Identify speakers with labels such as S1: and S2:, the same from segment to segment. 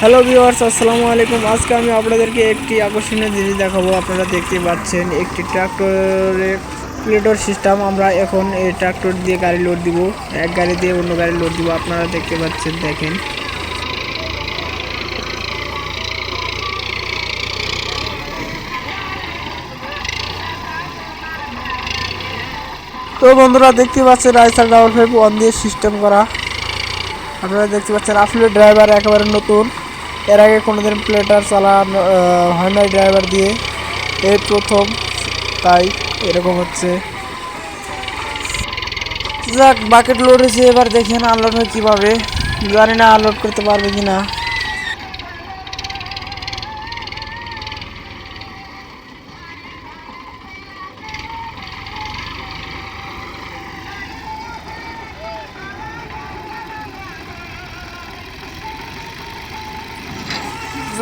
S1: Hello viewers আসসালামু আলাইকুম আজকে আমি আপনাদেরকে একটি আকর্ষণীয় জিনিস দেখাবো। আপনারা দেখতে পাচ্ছেন একটি ট্রাক্টরের প্লেটোর সিস্টেম আমরা এখন এই ট্রাক্টর দিয়ে গাড়ি লোড দিব। এক গাড়ি দিয়ে অন্য গাড়ি লোড দিব। আপনারা দেখতে পাচ্ছেন, দেখেন। তো বন্ধুরা, দেখতে পাচ্ছেন রাইসার ডাবল ফাইভ ওয়ান দিয়ে সিস্টেম করা। আপনারা দেখতে পাচ্ছেন আসলে ড্রাইভার একেবারে নতুন। এর আগে কোনোদিন প্লেটার চালানো হয় না ড্রাইভার দিয়ে। এই প্রথম, তাই এরকম হচ্ছে। যাক বাকেট লোড হয়েছে এবার দেখেন আনলোড হয় কীভাবে। জানি না আনলোড করতে পারবে কি না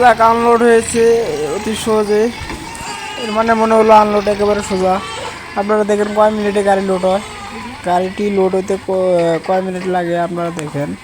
S1: যাক আনলোড হয়েছে, অতি সহজে। এর মানে মনে হলো আনলোড একেবারে সোজা। আপনারা দেখেন কয় মিনিটে গাড়ি লোড হয়। গাড়িটি লোড হইতে ক- কয় মিনিট লাগে আপনারা দেখেন।